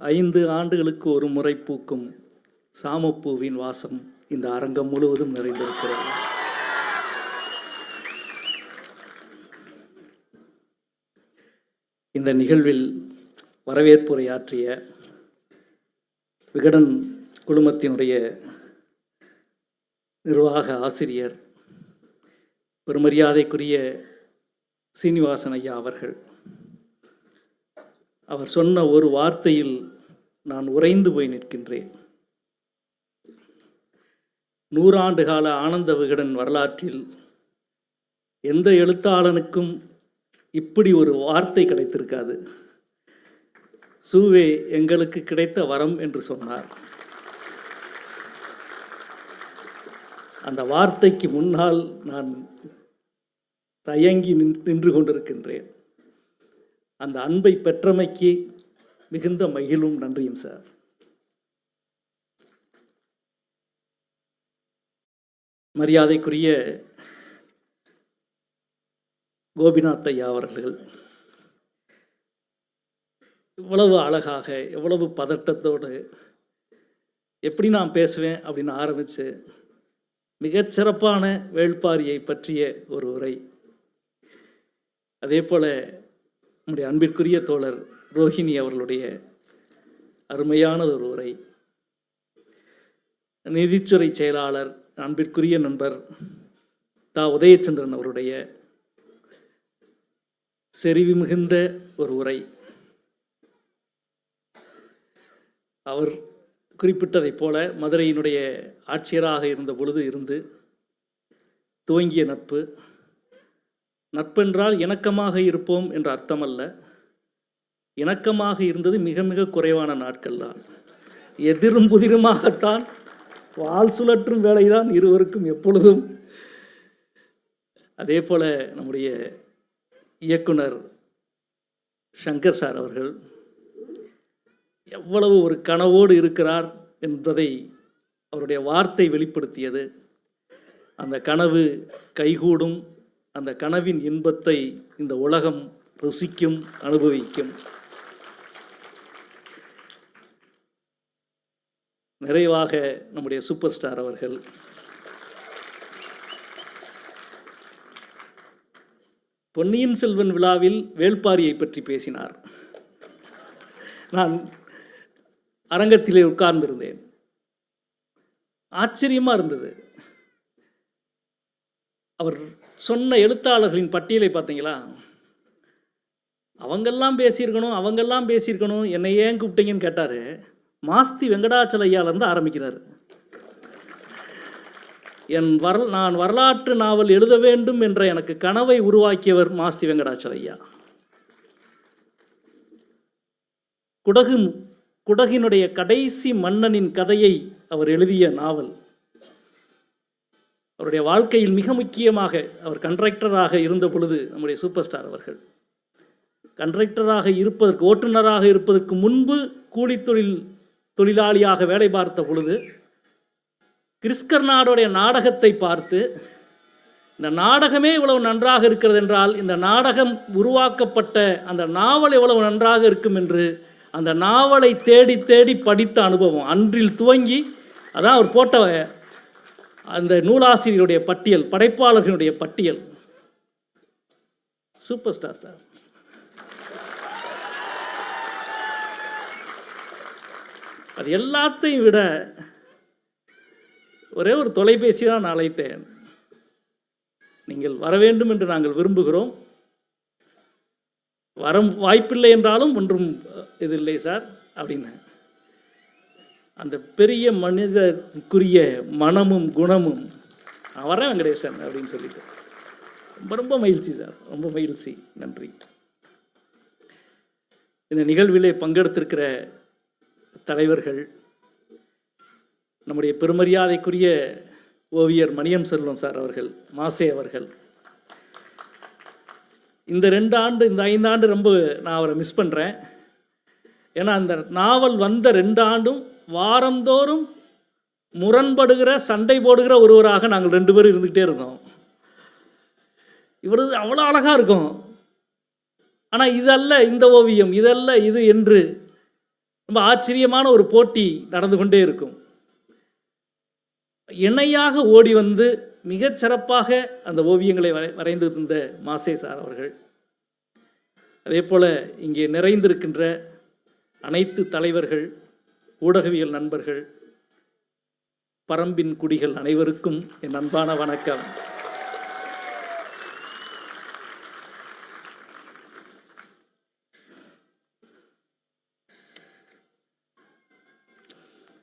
ஐந்து ஆண்டுகளுக்கு ஒரு முறை பூக்கும் சாமப்பூவின் வாசம் இந்த அரங்கம் முழுவதும் நிறைந்திருக்கிறது. இந்த நிகழ்வில் வரவேற்புரையாற்றிய விகடன் குழுமத்தினுடைய நிர்வாக ஆசிரியர் பெருமரியாதைக்குரிய சீனிவாசன் ஐயா அவர்கள் அவர் சொன்ன ஒரு வார்த்தையில் நான் உறைந்து போய் நிற்கின்றேன். நூறாண்டு கால ஆனந்த விகடன் வரலாற்றில் எந்த எழுத்தாளனுக்கும் இப்படி ஒரு வார்த்தை கிடைத்திருக்காது. சூவே எங்களுக்கு கிடைத்த வரம் என்று சொன்னார். அந்த வார்த்தைக்கு முன்னால் நான் தயங்கி நின்- நின்று கொண்டிருக்கின்றேன். அந்த அன்பை பெற்றமைக்கு மிகுந்த மகிழும். நன்றியும் சார். மரியாதைக்குரிய கோபிநாத் ஐயா அவர்கள் இவ்வளவு அழகாக எவ்வளவு பதட்டத்தோடு எப்படி நான் பேசுவேன் அப்படின்னு ஆரம்பித்து மிகச்சிறப்பான வேள்பாரியை பற்றிய ஒரு உரை. அதே போல் நம்முடைய அன்பிற்குரிய தோழர் ரோஹிணி அவர்களுடைய அருமையான ஒரு உரை. நிதித்துறை செயலாளர் அன்பிற்குரிய நண்பர் தா. உதயச்சந்திரன் அவருடைய செறிவு மிகுந்த ஒரு உரை. அவர் குறிப்பிட்டதைப் போல மதுரையினுடைய ஆட்சியராக இருந்த பொழுது இருந்து துவங்கிய நட்பு. நட்பென்றால் இணக்கமாக இருப்போம் என்ற அர்த்தமல்ல. இணக்கமாக இருந்தது மிக மிக குறைவான நாட்கள் தான். எதிரும் புதிருமாகத்தான் வால் சுழற்றும் வேலைதான் இருவருக்கும் எப்பொழுதும். அதே போல நம்முடைய இயக்குனர் சங்கர் சார் அவர்கள் எவ்வளவு ஒரு கனவோடு இருக்கிறார் என்பதை அவருடைய வார்த்தை வெளிப்படுத்தியது. அந்த கனவு கைகூடும் அந்த கனவின் இன்பத்தை இந்த உலகம் ருசிக்கும் அனுபவிக்கும். நிறைவாக நம்முடைய சூப்பர் ஸ்டார் அவர்கள். பொன்னியின் செல்வன் விழாவில் வேள்பாரியை பற்றி பேசினார். நான் அரங்கத்திலே உட்கார்ந்திருந்தேன். ஆச்சரியமா இருந்தது. அவர் சொன்ன எழுத்தாளர்களின் பட்டியலை பார்த்தீங்களா? அவங்கெல்லாம் பேசியிருக்கணும் அவங்கெல்லாம் பேசியிருக்கணும் என்னை ஏன் கூப்பிட்டீங்கன்னு கேட்டார். மாஸ்தி வெங்கடாச்சலையாலேருந்து ஆரம்பிக்கிறார். என் வரல் நான் வரலாற்று நாவல் எழுத வேண்டும் என்ற எனக்கு கனவை உருவாக்கியவர் மாஸ்தி வெங்கடாச்சலையா குடகு குடகினுடைய கடைசி மன்னனின் கதையை அவர் எழுதிய நாவல். அவருடைய வாழ்க்கையில் மிக முக்கியமாக அவர் கண்ட்ராக்டராக இருந்த பொழுது நம்முடைய சூப்பர் ஸ்டார் அவர்கள். கண்ட்ராக்டராக இருப்பதற்கு ஓட்டுநராக இருப்பதற்கு முன்பு கூலித்தொழில் தொழிலாளியாக வேலை பார்த்த பொழுது கிறிஸ்கர்நாடோடைய நாடகத்தை பார்த்து இந்த நாடகமே இவ்வளவு நன்றாக இருக்கிறது என்றால் இந்த நாடகம் உருவாக்கப்பட்ட அந்த நாவல் எவ்வளவு நன்றாக இருக்கும் என்று அந்த நாவலை தேடி தேடி படித்த அனுபவம் அன்றில் துவங்கி அதான் அவர் போட்ட அந்த நூலாசிரியருடைய பட்டியல் படைப்பாளர்களுடைய பட்டியல். சூப்பர் ஸ்டார் சார் அது எல்லாத்தையும் விட ஒரே ஒரு தொலைபேசி தான் நான் அழைத்தேன். நீங்கள் வர வேண்டும் என்று நாங்கள் விரும்புகிறோம். வர வாய்ப்பில்லை என்றாலும் ஒன்றும் இது இல்லை சார் அப்படின்னு. அந்த பெரிய மனிதருக்குரிய மனமும் குணமும் நான் வரேன் வெங்கடேசன் அப்படின்னு சொல்லிட்டு. ரொம்ப ரொம்ப மகிழ்ச்சி சார். ரொம்ப மகிழ்ச்சி. நன்றி. இந்த நிகழ்விலே பங்கெடுத்திருக்கிற தலைவர்கள் நம்முடைய பெருமரியாதைக்குரிய ஓவியர் மணியம் செல்வம் சார் அவர்கள் மாசே அவர்கள். இந்த ரெண்டு ஆண்டு இந்த ஐந்தாண்டு ரொம்ப நான் அவரை மிஸ் பண்ணுறேன் ஏன்னா அந்த நாவல் வந்த ரெண்டு ஆண்டும் வாரந்தோறும் முரண்படுகிற சண்டை போடுகிற ஒருவராக நாங்கள் ரெண்டு பேரும் இருந்துக்கிட்டே இருந்தோம். இவரது அவ்வளோ அழகாக இருக்கும். ஆனால் இதல்ல இந்த ஓவியம் இதல்ல இது என்று ரொம்ப ஆச்சரியமான ஒரு போட்டி நடந்து கொண்டே இருக்கும். இணையாக ஓடி வந்து மிகச்சிறப்பாக அந்த ஓவியங்களை வரை வரைந்து தந்த மாசே சார் அவர்கள். அதே போல் இங்கே நிறைந்திருக்கின்ற அனைத்து தலைவர்கள் ஊடகவியல் நண்பர்கள் பரம்பின் குடிகள் அனைவருக்கும் என் அன்பான வணக்கம்.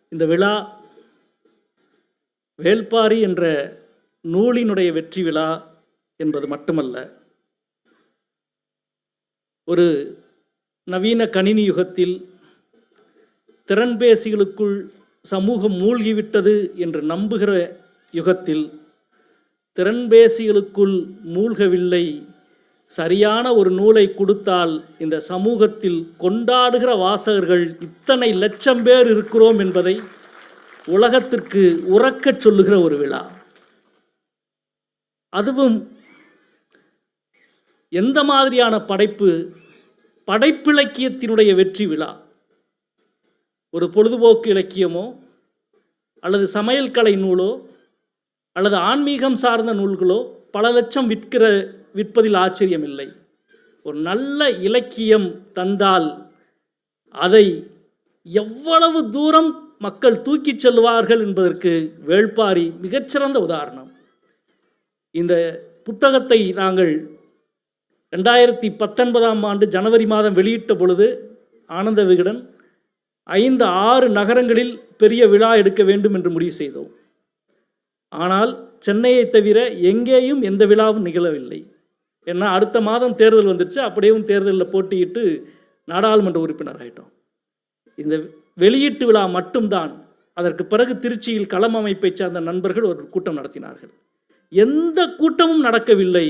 இந்த விழா வேள்பாரி என்ற நூலினுடைய வெற்றி விழா என்பது மட்டுமல்ல ஒரு நவீன கணினி யுகத்தில் திறன்பேசிகளுக்குள் சமூகம் மூழ்கிவிட்டது என்று நம்புகிற யுகத்தில் திறன்பேசிகளுக்குள் மூழ்கவில்லை. சரியான ஒரு நூலை கொடுத்தால் இந்த சமூகத்தில் கொண்டாடுகிற வாசகர்கள் இத்தனை லட்சம் பேர் இருக்கிறோம் என்பதை உலகத்திற்கு உறக்கச் சொல்லுகிற ஒரு விழா. அதுவும் எந்த மாதிரியான படைப்பு படைப்பிலக்கியத்தினுடைய வெற்றி விழா. ஒரு பொழுதுபோக்கு இலக்கியமோ அல்லது சமையல் கலை நூலோ அல்லது ஆன்மீகம் சார்ந்த நூல்களோ பல லட்சம் விற்கிற விற்பதில் ஆச்சரியம் இல்லை ஒரு நல்ல இலக்கியம் தந்தால் அதை எவ்வளவு தூரம் மக்கள் தூக்கிச் செல்வார்கள் என்பதற்கு வேள்பாரி மிகச்சிறந்த உதாரணம். இந்த புத்தகத்தை நாங்கள் ரெண்டாயிரத்தி பத்தொன்பதாம் ஆண்டு ஜனவரி மாதம் வெளியிட்ட பொழுது ஆனந்த விகடன் ஐந்து ஆறு நகரங்களில் பெரிய விழா எடுக்க வேண்டும் என்று முடிவு செய்தோம். ஆனால் சென்னையை தவிர எங்கேயும் எந்த விழாவும் நிகழவில்லை. ஏன்னா அடுத்த மாதம் தேர்தல் வந்துருச்சு. அப்படியேவும் தேர்தலில் போட்டியிட்டு நாடாளுமன்ற உறுப்பினர் ஆயிட்டோம். இந்த வெளியீட்டு விழா மட்டும்தான். அதற்கு பிறகு திருச்சியில் களம் அமைப்பை சார்ந்த நண்பர்கள் ஒரு கூட்டம் நடத்தினார்கள். எந்த கூட்டமும் நடக்கவில்லை.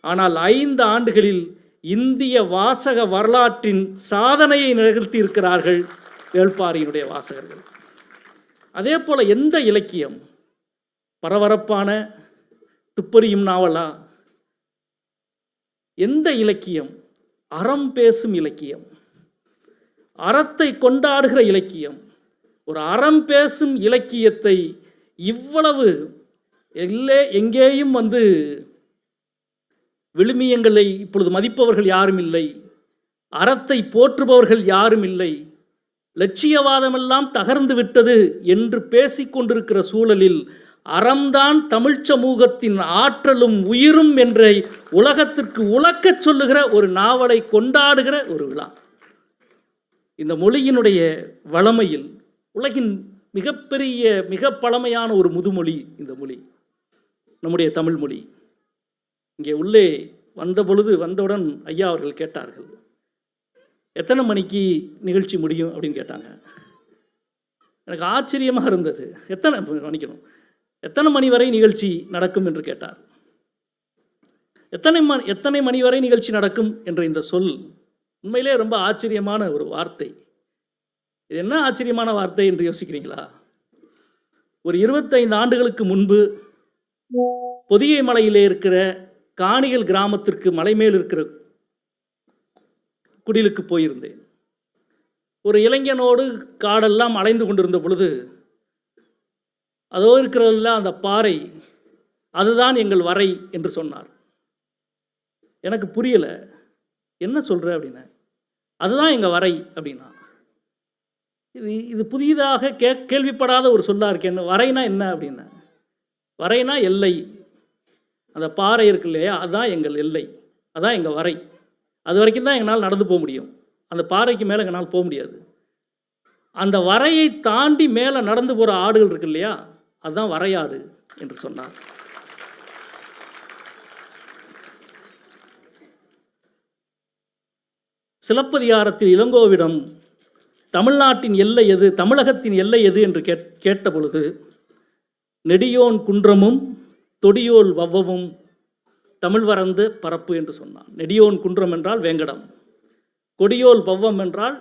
ஆனால் ஐந்து ஆண்டுகளில் இந்திய வாசக வரலாற்றின் சாதனையை நிகழ்த்தி இருக்கிறார்கள். வேள்பாரியினுடைய வாசகர்கள். அதே போல் எந்த இலக்கியம்? பரபரப்பான துப்பறியும் நாவலா? எந்த இலக்கியம்? அறம் பேசும் இலக்கியம். அறத்தை கொண்டாடுகிற இலக்கியம். ஒரு அறம் பேசும் இலக்கியத்தை இவ்வளவு எல்லே எங்கேயும் வந்து விழுமியங்களை இப்பொழுது மதிப்பவர்கள் யாரும் இல்லை. அறத்தை போற்றுபவர்கள் யாரும் இல்லை. லட்சியவாதமெல்லாம் தகர்ந்து விட்டது என்று பேசிக்கொண்டிருக்கிற சூழலில் அறம்தான் தமிழ் சமூகத்தின் ஆற்றலும் உயிரும் என்றை உலகத்திற்கு உலக்கச் சொல்லுகிற ஒரு நாவலை கொண்டாடுகிற ஒரு விழா. இந்த மொழியினுடைய வளமையில் உலகின் மிகப்பெரிய மிக பழமையான ஒரு முதுமொழி இந்த மொழி நம்முடைய தமிழ் மொழி. இங்கே உள்ளே வந்த பொழுது வந்தவுடன் ஐயா அவர்கள் கேட்டார்கள் எத்தனை மணிக்கு நிகழ்ச்சி முடியும் அப்படின்னு கேட்டாங்க. எனக்கு ஆச்சரியமாக இருந்தது. எத்தனை மன்னிக்கணும் எத்தனை மணி வரை நிகழ்ச்சி நடக்கும் என்று கேட்டார். எத்தனை மணி எத்தனை மணி வரை நிகழ்ச்சி நடக்கும் என்ற இந்த சொல் உண்மையிலே ரொம்ப ஆச்சரியமான ஒரு வார்த்தை. இது என்ன ஆச்சரியமான வார்த்தை என்று யோசிக்கிறீங்களா? ஒரு இருபத்தைந்து ஆண்டுகளுக்கு முன்பு பொதிகை மலையிலே இருக்கிற காணிகள் கிராமத்திற்கு மலை மேல் இருக்கிற குடிலுக்கு போயிருந்தேன். ஒரு இளைஞனோடு காடெல்லாம் அலைந்து கொண்டிருந்த பொழுது அதோ இருக்கிறதுல அந்த பாறை அதுதான் எங்கள் வரை என்று சொன்னார். எனக்கு புரியலை என்ன சொல்கிற அப்படின்னா அதுதான் எங்கள் வரை அப்படின்னா. இது இது புதிதாக கே கேள்விப்படாத ஒரு சொல்லா இருக்கு. என்ன வரைனா என்ன அப்படின்னா வரைனா எல்லை. அந்த பாறை இருக்கு இல்லையா அதுதான் எங்கள் எல்லை. அதான் எங்கள் வரை. அது வரைக்கும் தான் எங்களால் நடந்து போக முடியும். அந்த பாறைக்கு மேலே எங்களால் போக முடியாது. அந்த வரையை தாண்டி மேலே நடந்து போகிற ஆடுகள் இருக்கு இல்லையா? அதுதான் வரையாடு என்று சொன்னார். சிலப்பதிகாரத்தில் இளங்கோவிடம் தமிழ்நாட்டின் எல்லை எது? தமிழகத்தின் எல்லை எது? என்று கேட் கேட்ட பொழுது நெடியோன் குன்றமும் தொடியோல் வவ்வமும் தமிழ் வரந்து பரப்பு என்று சொன்னான். நெடியோன் குன்றம் என்றால் வேங்கடம். கொடியோல் பவ்வம் என்றால்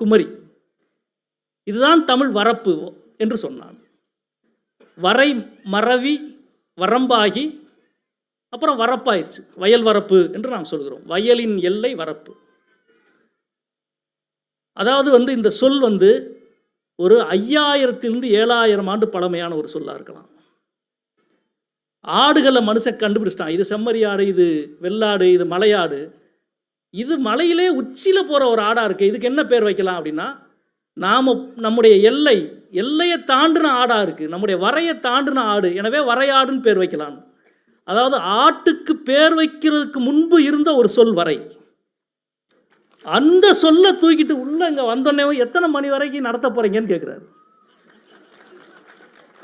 குமரி. இதுதான் தமிழ் வரப்பு என்று சொன்னான். வரை மறவி வரம்பாகி அப்புறம் வரப்பாயிருச்சு. வயல் வரப்பு என்று நாம் சொல்கிறோம். வயலின் எல்லை வரப்பு. அதாவது வந்து இந்த சொல் வந்து ஒரு ஐயாயிரத்திலிருந்து ஏழாயிரம் ஆண்டு பழமையான ஒரு சொல்லா இருக்கலாம். ஆடுகளை மனுஷன் கண்டுபிடிச்சிட்டான். இது செம்மறி ஆடு இது வெள்ளாடு இது மலையாடு. இது மலையிலே உச்சியில் போகிற ஒரு ஆடாக இருக்குது இதுக்கு என்ன பேர் வைக்கலாம் அப்படின்னா நாம் நம்முடைய எல்லை எல்லையை தாண்டின ஆடாக இருக்குது நம்முடைய வரையை தாண்டின ஆடு. எனவே வரையாடுன்னு பேர் வைக்கலாம். அதாவது ஆட்டுக்கு பேர் வைக்கிறதுக்கு முன்பு இருந்த ஒரு சொல் வரை. அந்த சொல்லை தூக்கிட்டு உள்ள இங்கே வந்தோடனே எத்தனை மணி வரைக்கும் நடத்த போகிறீங்கன்னு கேட்குறாரு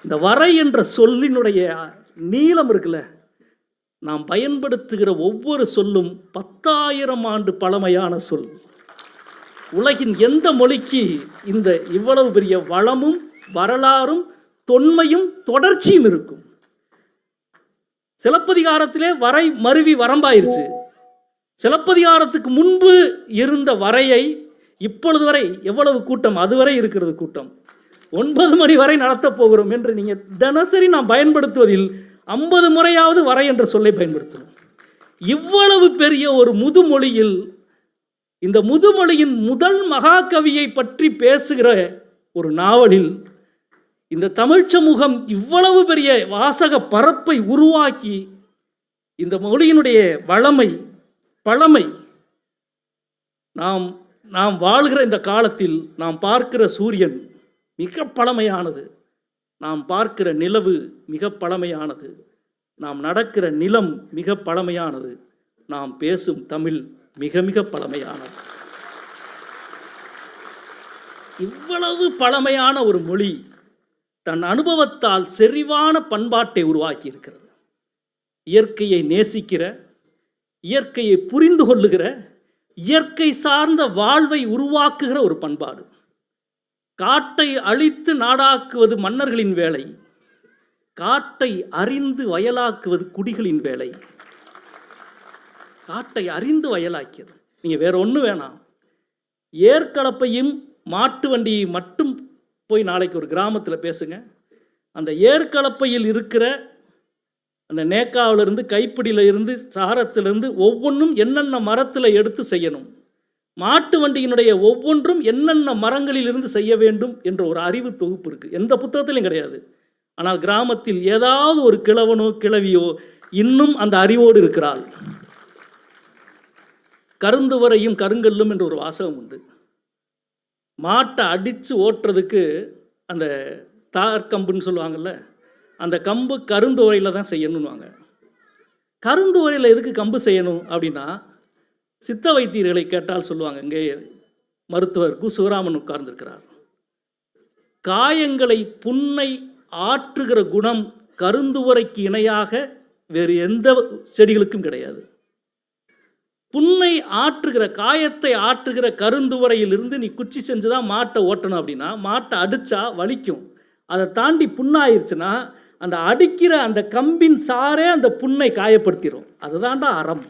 இந்த வரை என்ற சொல்லினுடைய நீளம் இருக்குல்ல. நாம் பயன்படுத்துகிற ஒவ்வொரு சொல்லும் பத்தாயிரம் ஆண்டு பழமையான சொல். உலகின் எந்த மொழிக்கு இந்த இவ்வளவு பெரிய வளமும் வரலாறும் தொன்மையும் தொடர்ச்சியும் இருக்கும்? சிலப்பதிகாரத்திலே வரை மருவி வரம்பாயிருச்சு. சிலப்பதிகாரத்துக்கு முன்பு இருந்த வரையை இப்பொழுது வரை எவ்வளவு கூட்டம் அதுவரை இருக்கிறது கூட்டம். ஒன்பது மணி வரை நடத்தப் போகிறோம் என்று நீங்கள் தினசரி நாம் பயன்படுத்துவதில் ஐம்பது முறையாவது வரை என்ற சொல்லை பயன்படுத்தணும். இவ்வளவு பெரிய ஒரு முதுமொழியில் இந்த முதுமொழியின் முதல் மகாகவியை பற்றி பேசுகிற ஒரு நாவலில் இந்த தமிழ் சமூகம் இவ்வளவு பெரிய வாசக பரப்பை உருவாக்கி இந்த மொழியினுடைய வளமை பழமை நாம் நாம் வாழ்கிற இந்த காலத்தில் நாம் பார்க்கிற சூரியன் மிக பழமையானது. நாம் பார்க்கிற நிலவு மிக பழமையானது. நாம் நடக்கிற நிலம் மிக பழமையானது. நாம் பேசும் தமிழ் மிக மிக பழமையானது. இவ்வளவு பழமையான ஒரு மொழி தன் அனுபவத்தால் செறிவான பண்பாட்டை உருவாக்கி இருக்கிறது இயற்கையை நேசிக்கிற இயற்கையை புரிந்து கொள்ளுகிற இயற்கை சார்ந்த வாழ்வை உருவாக்குகிற ஒரு பண்பாடு. காட்டை அழித்து நாடாக்குவது மன்னர்களின் வேலை. காட்டை அறிந்து வயலாக்குவது குடிகளின் வேலை. காட்டை அறிந்து வயலாக்கியது. நீங்கள் வேற ஒன்றும் வேணாம். ஏற்கலப்பையும் மாட்டு வண்டியை மட்டும் போய் நாளைக்கு ஒரு கிராமத்தில் பேசுங்க. அந்த ஏற்கலப்பையில் இருக்கிற அந்த நேக்காவிலிருந்து கைப்பிடியில் இருந்து சாரத்திலிருந்து ஒவ்வொன்றும் என்னென்ன மரத்தில் எடுத்து செய்யணும். மாட்டு வண்டியினுடைய ஒவ்வொன்றும் என்னென்ன மரங்களில் இருந்து செய்ய வேண்டும் என்ற ஒரு அறிவு தொகுப்பு இருக்குது எந்த புத்தகத்திலையும் கிடையாது. ஆனால் கிராமத்தில் ஏதாவது ஒரு கிழவனோ கிழவியோ இன்னும் அந்த அறிவோடு இருக்கிறாள். கருந்துவரையும் கருங்கல்லும் என்ற ஒரு வாசகம் உண்டு. மாட்டை அடித்து ஓட்டுறதுக்கு அந்த தார் கம்புன்னு சொல்லுவாங்கள்ல அந்த கம்பு கருந்து உரையில் தான் செய்யணும்னுவாங்க. கருந்து உரையில் எதுக்கு கம்பு செய்யணும் அப்படின்னா சித்த வைத்தியர்களை கேட்டால் சொல்லுவாங்க இங்கே மருத்துவர் கு. சிவராமன் உட்கார்ந்திருக்கிறார். காயங்களை புண்ணை ஆற்றுகிற குணம் கருந்துவரைக்கு இணையாக வேறு எந்த செடிகளுக்கும் கிடையாது. புண்ணை ஆற்றுகிற காயத்தை ஆற்றுகிற கருந்துவரையிலிருந்து நீ குச்சி செஞ்சு தான் மாட்டை ஓட்டணும் அப்படின்னா மாட்டை அடித்தா வலிக்கும். அதை தாண்டி புண்ணாயிருச்சுன்னா அந்த அடிக்கிற அந்த கம்பின் சாரே அந்த புண்ணை காயப்படுத்திடும் அதுதான்டா அறம்.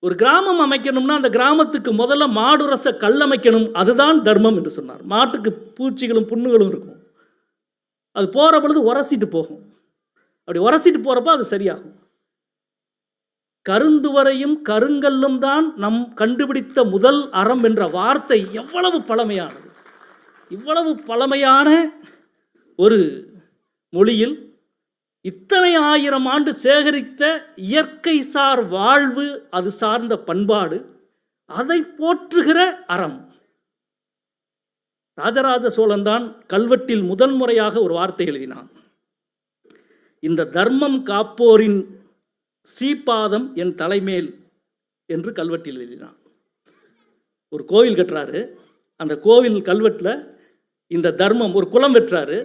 ஒரு கிராமம் அமைக்கணும்னா அந்த கிராமத்துக்கு முதல்ல மாடுரச கல்லமைக்கணும் அதுதான் தர்மம் என்று சொன்னார். மாட்டுக்கு பூச்சிகளும் புண்ணுகளும் இருக்கும். அது போகிற பொழுது உரசிட்டு போகும். அப்படி உரசிட்டு போகிறப்ப அது சரியாகும். கருந்துவரையும் கருங்கல்லும் தான் நம் கண்டுபிடித்த முதல் அறம் என்ற வார்த்தை எவ்வளவு பழமையானது. இவ்வளவு பழமையான ஒரு மொழியில் இத்தனை ஆயிரம் ஆண்டு சேகரித்த இயற்கை சார் வாழ்வு அது சார்ந்த பண்பாடு அதை போற்றுகிற அறம். ராஜராஜ சோழன் தான் கல்வெட்டில் முதல் முறையாக ஒரு வார்த்தை எழுதினான். இந்த தர்மம் காப்போரின் ஸ்ரீபாதம் என் தலைமேல் என்று கல்வெட்டில் எழுதினான். ஒரு கோவில் கட்டுறாரு. அந்த கோவில் கல்வெட்டில் இந்த தர்மம் ஒரு குளம் வெட்டுறாரு.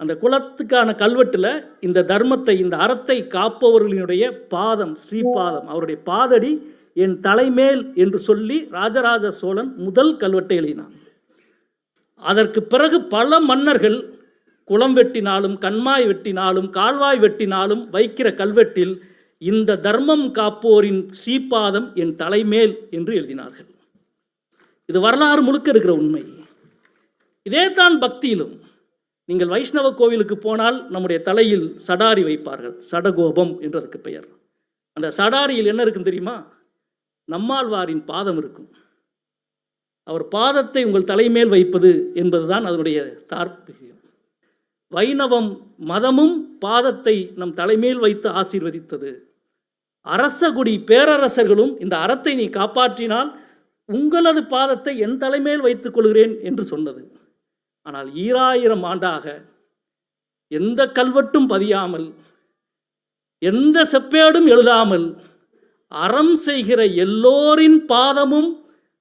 அந்த குலத்துக்கான கல்வெட்டில் இந்த தர்மத்தை இந்த அறத்தை காப்பவர்களினுடைய பாதம் ஸ்ரீபாதம். அவருடைய பாதடி என் தலைமேல் என்று சொல்லி ராஜராஜ சோழன் முதல் கல்வெட்டை எழுதினான். அதற்கு பிறகு பல மன்னர்கள் குளம் வெட்டினாலும் கண்மாய் வெட்டினாலும் கால்வாய் வெட்டினாலும் வைக்கிற கல்வெட்டில் இந்த தர்மம் காப்போரின் ஸ்ரீபாதம் என் தலைமேல் என்று எழுதினார்கள். இது வரலாறு முழுக்க இருக்கிற உண்மை. இதே தான் பக்தியிலும். நீங்கள் வைஷ்ணவ கோவிலுக்கு போனால் நம்முடைய தலையில் சடாரி வைப்பார்கள். சடகோபம் என்றதுக்கு பெயர். அந்த சடாரியில் என்ன இருக்குன்னு தெரியுமா? நம்மாழ்வாரின் பாதம் இருக்கும். அவர் பாதத்தை உங்கள் தலைமேல் வைப்பது என்பதுதான் அதனுடைய தார்ப்பிகம் வைணவம் மதமும் பாதத்தை நம் தலைமேல் வைத்து ஆசீர்வதித்தது. அரசகுடி பேரரசர்களும் இந்த அறத்தை நீ காப்பாற்றினால் உங்களது பாதத்தை என் தலைமேல் வைத்துக் கொள்கிறேன் என்று சொன்னது. ஆனால் ஈராயிரம் ஆண்டாக எந்த கல்வெட்டும் பதியாமல் எந்த செப்பேடும் எழுதாமல் அறம் செய்கிற எல்லோரின் பாதமும்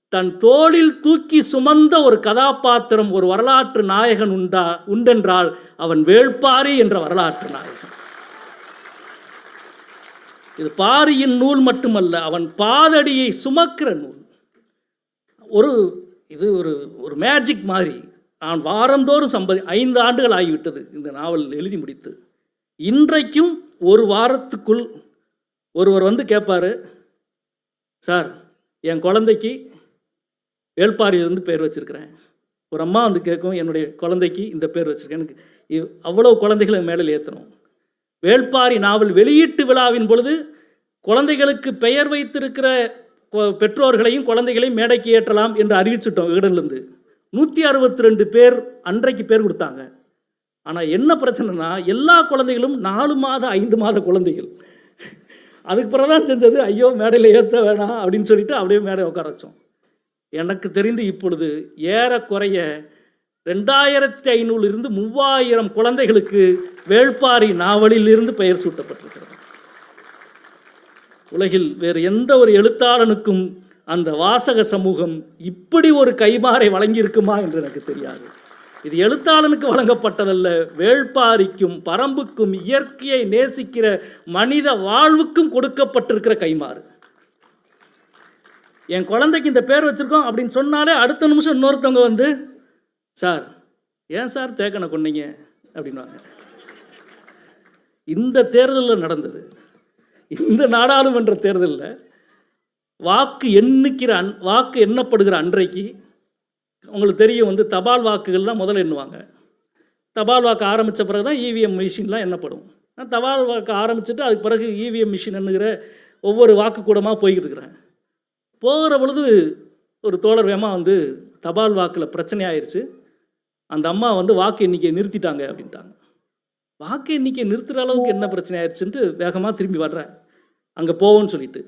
தன் தோளில் தூக்கி சுமந்த ஒரு கதாபாத்திரம் ஒரு வரலாற்று நாயகன் உண்டா உண்டென்றால் அவன் வேள்பாரி என்ற வரலாற்று நாயகன். இது பாரியின் நூல் மட்டுமல்ல அவன் பாதடியை சுமக்கிற நூல். ஒரு இது ஒரு ஒரு மேஜிக் மாதிரி. நான் வாரந்தோறும் சம்பதி ஐந்து ஆண்டுகள் ஆகிவிட்டது இந்த நாவல் எழுதி முடித்து. இன்றைக்கும் ஒரு வாரத்துக்குள் ஒருவர் வந்து கேட்பார் சார் என் குழந்தைக்கு வேள்பாரியிலிருந்து பேர் வச்சிருக்கிறேன். ஒரு அம்மா வந்து கேட்கும் என்னுடைய குழந்தைக்கு இந்த பேர் வச்சுருக்கேன். எனக்கு அவ்வளோ குழந்தைகளை மேடையில் ஏற்றணும் வேள்பாரி நாவல் வெளியீட்டு விழாவின் பொழுது குழந்தைகளுக்கு பெயர் வைத்திருக்கிற கொ- பெற்றோர்களையும் குழந்தைகளையும் மேடைக்கு ஏற்றலாம் என்று அறிவிச்சிட்டோம் வீடிலிருந்து நூற்றி அறுபத்தி ரெண்டு பேர் அன்றைக்கு பேர் கொடுத்தாங்க. ஆனால் என்ன பிரச்சனைனா எல்லா குழந்தைகளும் நாலு மாத ஐந்து மாத குழந்தைகள். அதுக்கு பிறகு தான் செஞ்சது ஐயோ மேடையில் ஏற்ற வேணாம் அப்படின்னு சொல்லிட்டு அப்படியே மேடை உட்கார வச்சோம். எனக்கு தெரிந்து இப்பொழுது ஏறக்குறைய ரெண்டாயிரத்தி ஐநூறுலிருந்து மூவாயிரம் குழந்தைகளுக்கு வேள்பாரி நாவலில் இருந்து பெயர் சூட்டப்பட்டிருக்கிறது. உலகில் வேறு எந்த ஒரு எழுத்தாளனுக்கும் அந்த வாசக சமூகம் இப்படி ஒரு கைமாறை வழங்கியிருக்குமா என்று எனக்கு தெரியாது. இது எழுத்தாளனுக்கு வழங்கப்பட்டதல்ல வேள்பாரிக்கும் பரம்புக்கும் இயற்கையை நேசிக்கிற மனித வாழ்வுக்கும் கொடுக்கப்பட்டிருக்கிற கைமாறு என் குழந்தைக்கு இந்த பேர் வச்சுருக்கோம் அப்படின்னு சொன்னாலே அடுத்த நிமிஷம் இன்னொருத்தவங்க வந்து சார் ஏன் சார் தேக்கனை கொண்டீங்க அப்படின்வாங்க இந்த தேர்தலில் நடந்தது. இந்த நாடாளுமன்ற தேர்தலில் வாக்கு எண்ணிக்கிற அன் வாக்கு எண்ணப்படுகிற அன்றைக்கு உங்களுக்கு தெரியும் வந்து தபால் வாக்குகள் தான் முதல்ல எண்ணுவாங்க. தபால் வாக்கு ஆரம்பித்த பிறகு தான் இவிஎம் மிஷின்லாம் எண்ணப்படும். நான் தபால் வாக்கு ஆரம்பிச்சுட்டு அதுக்கு பிறகு இவிஎம் மிஷின் எண்ணுகிற ஒவ்வொரு வாக்கு கூடமாக போய்கிட்டு இருக்கிறேன். போகிற பொழுது ஒரு தோழர் வேமா வந்து தபால் வாக்கில் பிரச்சனை ஆயிடுச்சு அந்த அம்மா வந்து வாக்கு எண்ணிக்கையை நிறுத்திட்டாங்க அப்படின்ட்டாங்க. வாக்கு எண்ணிக்கையை நிறுத்துகிற அளவுக்கு என்ன பிரச்சனை ஆயிடுச்சுன்ட்டு வேகமாக திரும்பி வர்றேன். அங்கே போவோன்னு சொல்லிட்டு.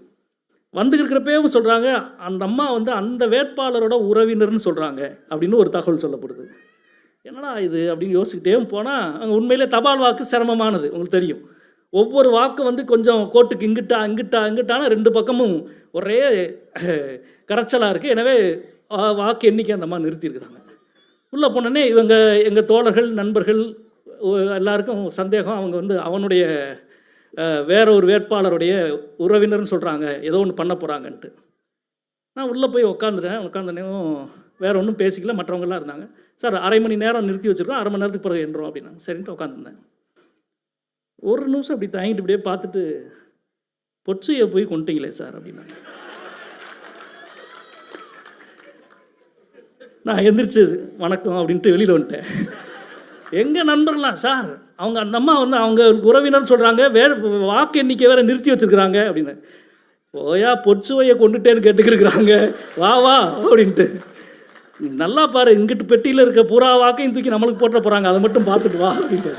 வந்து இருக்கிறப்பவும் சொல்கிறாங்க அந்த அம்மா வந்து அந்த வேட்பாளரோட உறவினர்னு சொல்கிறாங்க அப்படின்னு ஒரு தகவல் சொல்லப்படுது. என்னடா இது அப்படின்னு யோசிக்கிட்டே போனால் அங்கே உண்மையிலே தபால் வாக்கு சிரமமானது உங்களுக்கு தெரியும். ஒவ்வொரு வாக்கு வந்து கொஞ்சம் கோட்டுக்கு இங்கிட்டா இங்கிட்டா இங்கிட்டான ரெண்டு பக்கமும் ஒரே கரைச்சலாக இருக்குது எனவே வாக்கு எண்ணிக்கை அந்த அம்மா நிறுத்தியிருக்கிறாங்க. உள்ளே போனோடனே இவங்க எங்கள் தோழர்கள் நண்பர்கள் எல்லாருக்கும் சந்தேகம் அவங்க வந்து அவனுடைய வேற ஒரு வேட்பாளருடைய உறவினர்னு சொல்கிறாங்க ஏதோ ஒன்று பண்ண போகிறாங்கன்ட்டு நான் உள்ளே போய் உட்காந்துட்டேன் உட்காந்தனையும் வேற ஒன்றும் பேசிக்கல மற்றவங்கெல்லாம் இருந்தாங்க. சார் அரை மணி நேரம் நிறுத்தி வச்சுருக்கோம் அரை மணி நேரத்துக்கு பிறகு என்றோம் அப்படின்னாங்க. சரின்ட்டு உட்காந்துருந்தேன் ஒரு நிமிஷம் அப்படி தாங்கிட்டு இப்படியே பார்த்துட்டு பொச்சையை போய் கொண்டுட்டீங்களே சார் அப்படின்னாங்க. நான் எந்திரிச்சு வணக்கம் அப்படின்ட்டு வெளியில் வந்துட்டேன். எங்கள் நண்பர்லாம் சார் அவங்க அந்த அம்மா வந்து அவங்க உறவினர்னு சொல்கிறாங்க வே வாக்கு எண்ணிக்கை வேறு நிறுத்தி வச்சுருக்குறாங்க அப்படின்னு. ஓயா பொச்சுவையை கொண்டுட்டேன்னு கேட்டுக்கிருக்கிறாங்க. வா வா அப்படின்ட்டு. நல்லா பாரு இங்கிட்டு பெட்டியில் இருக்க பூரா வாக்கையும் தூக்கி நம்மளுக்கு போட்ட போகிறாங்க அதை மட்டும் பார்த்துட்டு வா அப்படின்னு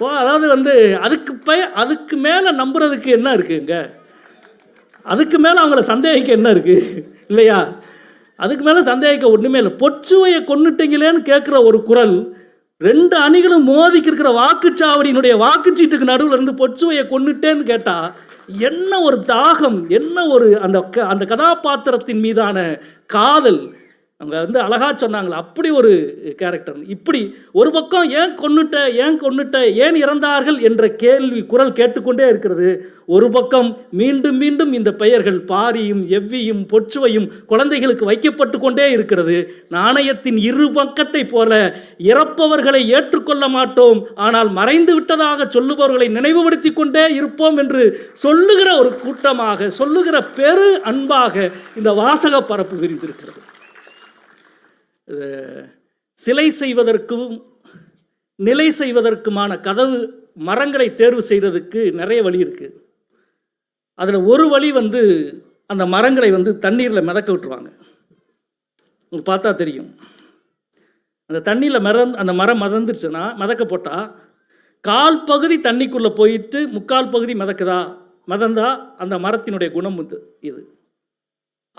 ஓ அதாவது வந்து அதுக்கு பய அதுக்கு மேலே நம்புறதுக்கு என்ன இருக்குங்க அதுக்கு மேலே அவங்கள சந்தேகிக்க என்ன இருக்குது இல்லையா? அதுக்கு மேலே சந்தேகிக்க ஒன்றுமே இல்லை. பொச்சுவையை கொண்டுட்டீங்களேன்னு கேட்குற ஒரு குரல் ரெண்டு அணிகளும் மோதிக்கு இருக்கிற வாக்குச்சாவடியினுடைய வாக்குச்சீட்டுக்கு நடுவில் இருந்து பொச்சுவையை கொண்டுட்டேன்னு கேட்டால் என்ன ஒரு தாகம் என்ன ஒரு அந்த க அந்த கதாபாத்திரத்தின் மீதான காதல் அவங்க வந்து அழகாக சொன்னாங்களே? அப்படி ஒரு கேரக்டர் இப்படி ஒரு பக்கம் ஏன் கொன்னுட்ட ஏன் கொன்னுட்ட ஏன் இறந்தார்கள் என்ற கேள்வி குரல் கேட்டுக்கொண்டே இருக்கிறது. ஒரு பக்கம் மீண்டும் மீண்டும் இந்த பெயர்கள் பாரியும் எவ்வியும் பொச்சுவையும் குழந்தைகளுக்கு வைக்கப்பட்டு கொண்டே இருக்கிறது. நாணயத்தின் இரு பக்கத்தை போல இறப்பவர்களை ஏற்றுக்கொள்ள மாட்டோம். ஆனால் மறைந்து விட்டதாக சொல்லுபவர்களை நினைவுபடுத்தி கொண்டே இருப்போம் என்று சொல்லுகிற ஒரு கூட்டமாக சொல்லுகிற பெரு அன்பாக இந்த வாசக பரப்பு விரிந்திருக்கிறது. சிலை செய்வதற்கும் நிலை செய்வதற்குமான கதவு மரங்களை தேர்வு செய்கிறதுக்கு நிறைய வழி இருக்குது அதில் ஒரு வழி வந்து அந்த மரங்களை வந்து தண்ணீரில் மிதக்க விட்டுருவாங்க. உங்களுக்கு பார்த்தா தெரியும். அந்த தண்ணியில் மிதந் அந்த மரம் மிதந்துருச்சுன்னா மிதக்க போட்டால் கால் பகுதி தண்ணிக்குள்ளே போயிட்டு முக்கால் பகுதி மிதக்குதா? மிதந்தா அந்த மரத்தினுடைய குணம் வந்து இது.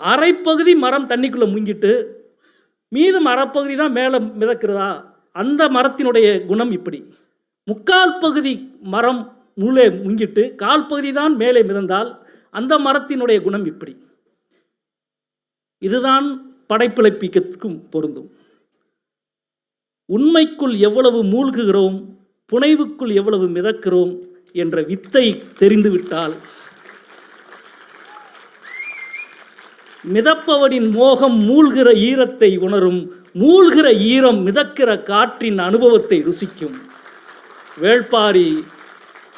அரைப்பகுதி மரம் தண்ணிக்குள்ளே முங்கிட்டு மீது மரப்பகுதி தான் மேலே மிதக்கிறதா? அந்த மரத்தினுடைய குணம் இப்படி. முக்கால் பகுதி மரம் உள்ளே முங்கிட்டு கால் பகுதி தான் மேலே மிதந்தால் அந்த மரத்தினுடைய குணம் இப்படி. இதுதான் படைப்பிழப்பிக்கத்துக்கும் பொருந்தும். உண்மைக்குள் எவ்வளவு மூழ்குகிறோம் புனைவுக்குள் எவ்வளவு மிதக்கிறோம் என்ற வித்தை தெரிந்துவிட்டால் மிதப்பவனின் மோகம் மூழ்கிற ஈரத்தை உணரும் மூழ்கிற ஈரம் மிதக்கிற காற்றின் அனுபவத்தை ருசிக்கும். வேள்பாரி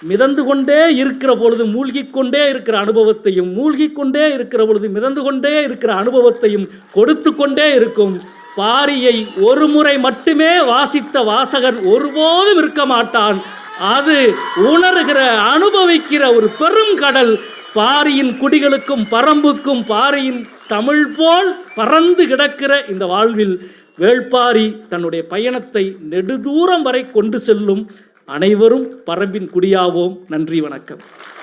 மிதந்து கொண்டே இருக்கிற பொழுது மூழ்கிக் கொண்டே இருக்கிற அனுபவத்தையும் மூழ்கிக் கொண்டே இருக்கிற பொழுது மிதந்து கொண்டே இருக்கிற அனுபவத்தையும் கொடுத்து கொண்டே இருக்கும். பாரியை ஒரு முறை மட்டுமே வாசித்த வாசகன் ஒருபோதும் இருக்க மாட்டான். அது உணர்கிற அனுபவிக்கிற ஒரு பெரும் கடல் பாரியின் குடிகளுக்கும் பரம்புக்கும் பாரியின் தமிழ் போல் பறந்து கிடக்கிற இந்த வாழ்வில் வேள்பாரி தன்னுடைய பயணத்தை நெடுதூரம் வரை கொண்டு செல்லும் அனைவரும் பரம்பின் குடியாவோம். நன்றி வணக்கம்.